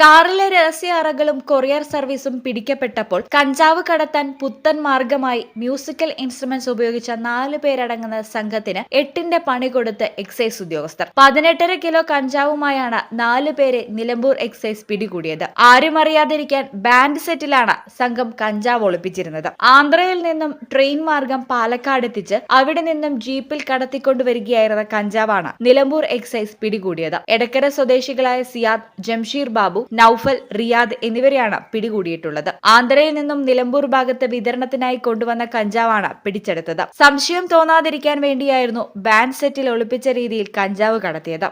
കാറിലെ രഹസ്യ അറകളും കൊറിയർ സർവീസും പിടിക്കപ്പെട്ടപ്പോൾ കഞ്ചാവ് കടത്താൻ പുത്തൻ മാർഗമായി മ്യൂസിക്കൽ ഇൻസ്ട്രുമെന്റ്സ് ഉപയോഗിച്ച നാല് പേരടങ്ങുന്ന സംഘത്തിന് എട്ടിന്റെ പണി കൊടുത്ത് എക്സൈസ് ഉദ്യോഗസ്ഥർ. പതിനെട്ടര കിലോ കഞ്ചാവുമായാണ് നാല് പേരെ നിലമ്പൂർ എക്സൈസ് പിടികൂടിയത്. ആരും അറിയാതിരിക്കാൻ ബാൻഡ് സെറ്റിലാണ് സംഘം കഞ്ചാവ് ഒളിപ്പിച്ചിരുന്നത്. ആന്ധ്രയിൽ നിന്നും ട്രെയിൻ മാർഗം പാലക്കാട് എത്തിച്ച് അവിടെ നിന്നും ജീപ്പിൽ കടത്തിക്കൊണ്ടുവരികയായിരുന്ന കഞ്ചാവാണ് നിലമ്പൂർ എക്സൈസ് പിടികൂടിയത്. എടക്കര സ്വദേശികളായ സിയാദ് ജംഷീർ ബാബു നൌഫൽ റിയാദ് എന്നിവരെയാണ് പിടികൂടിയിട്ടുള്ളത്. ആന്ധ്രയിൽ നിന്നും നിലമ്പൂർ ഭാഗത്ത് വിതരണത്തിനായി കൊണ്ടുവന്ന കഞ്ചാവാണ് പിടിച്ചെടുത്തത്. സംശയം തോന്നാതിരിക്കാൻ വേണ്ടിയായിരുന്നു ബാൻ സെറ്റിൽ ഒളിപ്പിച്ച രീതിയിൽ കഞ്ചാവ് കടത്തിയത്.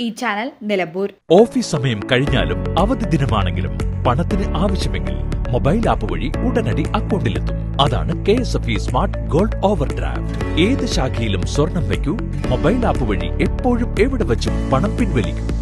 ഈ ചാനൽ നിലമ്പൂർ. ഓഫീസ് സമയം കഴിഞ്ഞാലും അവധി ദിനമാണെങ്കിലും പണത്തിന് ആവശ്യമെങ്കിൽ മൊബൈൽ ആപ്പ് വഴി ഉടനടി അക്കൗണ്ടിലെത്തും. അതാണ് K S F E smart gold overdraft ഏത് ശാഖയിലും സ്വർണം വയ്ക്കൂ. മൊബൈൽ ആപ്പ് വഴി എപ്പോഴും എവിടെ വച്ചും പണം പിൻവലിക്കൂ.